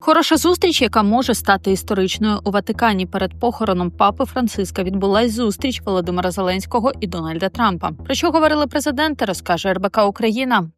Хороша зустріч, яка може стати історичною у Ватикані перед похороном папи Франциска, відбулась зустріч Володимира Зеленського і Дональда Трампа. Про що говорили президенти, розкаже РБК Україна.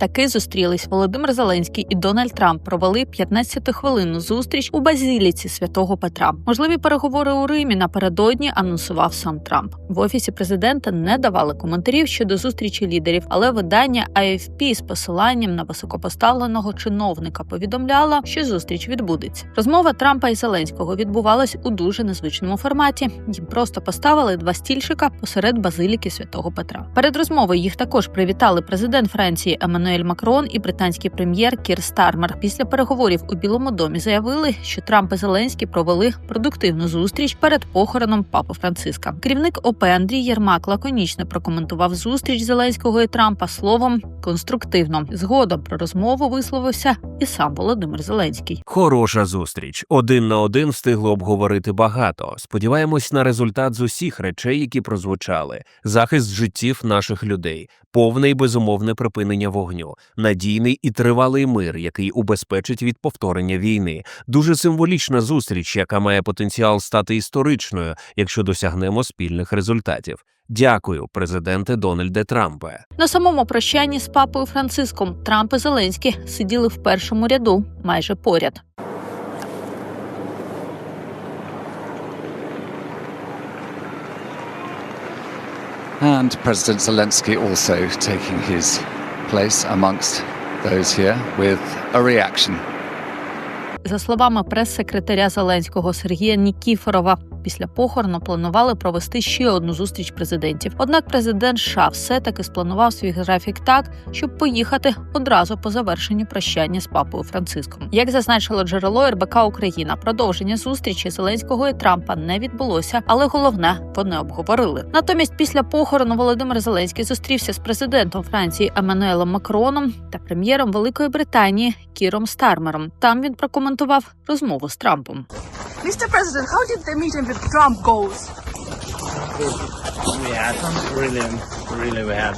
Таки зустрілись Володимир Зеленський і Дональд Трамп провели 15-хвилинну зустріч у базіліці святого Петра. Можливі переговори у Римі напередодні анонсував сам Трамп. В офісі президента не давали коментарів щодо зустрічі лідерів, але видання AFP з посиланням на високопоставленого чиновника повідомляло, що зустріч відбудеться. Розмова Трампа і Зеленського відбувалась у дуже незвичному форматі. Їм просто поставили два стільчика посеред базиліки святого Петра. Перед розмовою їх також привітали президент Франції Еммануель Макрон і британський прем'єр Кір Стармер. Після переговорів у Білому домі заявили, що Трамп і Зеленський провели продуктивну зустріч перед похороном папи Франциска. Керівник ОП Андрій Єрмак лаконічно прокоментував зустріч Зеленського і Трампа словом конструктивно. Згодом про розмову висловився і сам Володимир Зеленський. Хороша зустріч. Один на один встигли обговорити багато. Сподіваємось на результат з усіх речей, які прозвучали: захист життів наших людей, повне і безумовне припинення вогню, надійний і тривалий мир, який убезпечить від повторення війни. Дуже символічна зустріч, яка має потенціал стати історичною, якщо досягнемо спільних результатів. Дякую, президенте Дональде Трампе. На самому прощанні з папою Франциском Трамп і Зеленський сиділи в першому ряду, майже поряд. And President Zelensky also taking his place amongst those here with a reaction. За словами прес-секретаря Зеленського Сергія Нікіфорова, після похорону планували провести ще одну зустріч президентів. Однак президент США все таки спланував свій графік так, щоб поїхати одразу по завершенню прощання з папою Франциском. Як зазначило джерело РБК Україна, продовження зустрічі Зеленського і Трампа не відбулося, але головне вони обговорили. Натомість, після похорону Володимир Зеленський зустрівся з президентом Франції Еммануелем Макроном та прем'єром Великої Британії Кіром Стармером. Там він прокоментував розмову з Трампом. Mr. President, how did the meeting with Trump goes? we had really, really we had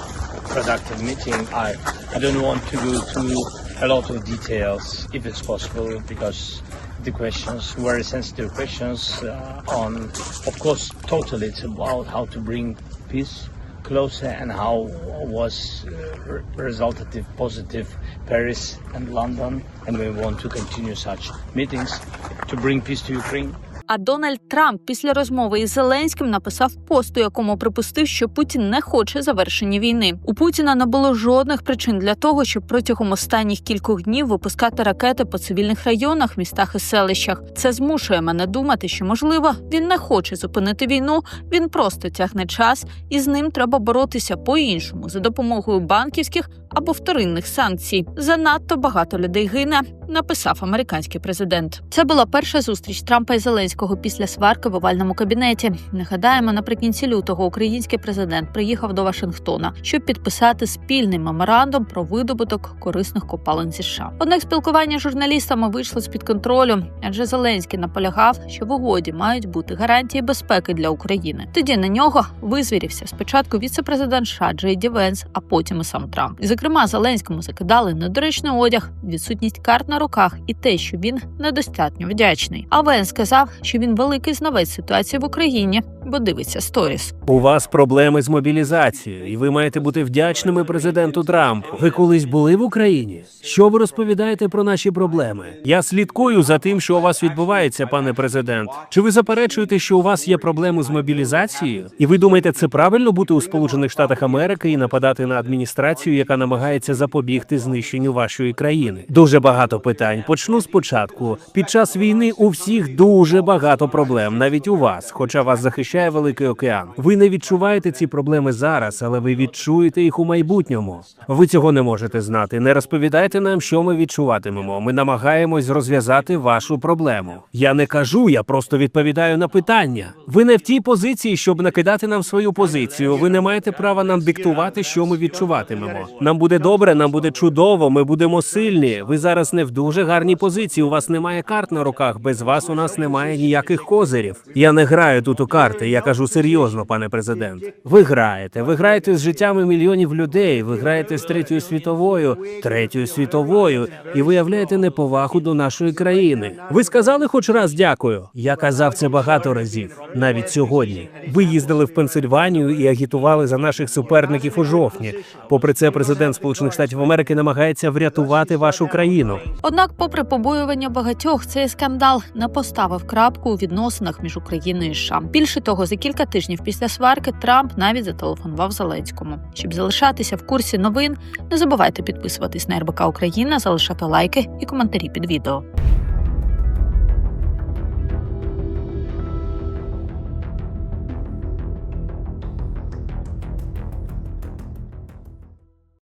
productive meeting. I, I don't want to go through a lot of details if it's possible because the questions, very sensitive questions uh, on, of course, totally it's about how to bring peace closer and how was uh, re- resultative positive Paris and London and we want to continue such meetings to bring peace to Ukraine. А Дональд Трамп після розмови із Зеленським написав пост, у якому припустив, що Путін не хоче завершення війни. У Путіна не було жодних причин для того, щоб протягом останніх кількох днів випускати ракети по цивільних районах, містах і селищах. Це змушує мене думати, що можливо він не хоче зупинити війну. Він просто тягне час, і з ним треба боротися по-іншому за допомогою банківських або вторинних санкцій. Занадто багато людей гине. Написав американський президент. Це була перша зустріч Трампа і Зеленського після сварки в овальному кабінеті. Нагадаємо, наприкінці лютого український президент приїхав до Вашингтона, щоб підписати спільний меморандум про видобуток корисних копалин США. Однак спілкування з журналістами вийшло з під контролю, адже Зеленський наполягав, що в угоді мають бути гарантії безпеки для України. Тоді на нього визвірівся спочатку віце-президент США Джей Ді Венс, а потім і сам Трамп. Зокрема, Зеленському закидали недоречний одяг, відсутність карт на руках і те, що він недостатньо вдячний. Авен сказав, що він великий знавець ситуації в Україні, бо дивиться сторіс. У вас проблеми з мобілізацією, і ви маєте бути вдячними президенту Трампу. Ви колись були в Україні? Що ви розповідаєте про наші проблеми? Я слідкую за тим, що у вас відбувається, пане президент. Чи ви заперечуєте, що у вас є проблеми з мобілізацією? І ви думаєте, це правильно бути у Сполучених Штатах Америки і нападати на адміністрацію, яка намагається запобігти знищенню вашої країни? Дуже багато питань. Почну спочатку. Під час війни у всіх дуже багато проблем, навіть у вас, хоча вас захищає Великий океан. Ви не відчуваєте ці проблеми зараз, але ви відчуєте їх у майбутньому. Ви цього не можете знати. Не розповідайте нам, що ми відчуватимемо. Ми намагаємось розв'язати вашу проблему. Я не кажу, я просто відповідаю на питання. Ви не в тій позиції, щоб накидати нам свою позицію. Ви не маєте права нам диктувати, що ми відчуватимемо. Нам буде добре, нам буде чудово. Ми будемо сильні. Ви зараз не в дуже гарній позиції. У вас немає карт на руках. Без вас у нас немає ніяких козирів. Я не граю тут у карти. Граєте. Я кажу серйозно, пане президент. Ви граєте. Ви граєте з життями мільйонів людей. Ви граєте з третьою світовою, третьою світовою, і виявляєте неповагу до нашої країни. Ви сказали хоч раз дякую. Я казав це багато разів, навіть сьогодні. Ви їздили в Пенсильванію і агітували за наших суперників у жовтні. Попри це, президент Сполучених Штатів Америки намагається врятувати вашу країну. Однак, попри побоювання багатьох, цей скандал не поставив крапку у відносинах між Україною і США. Більше того, за кілька тижнів після сварки Трамп навіть зателефонував Зеленському. Щоб залишатися в курсі новин, не забувайте підписуватись на РБК Україна, залишати лайки і коментарі під відео.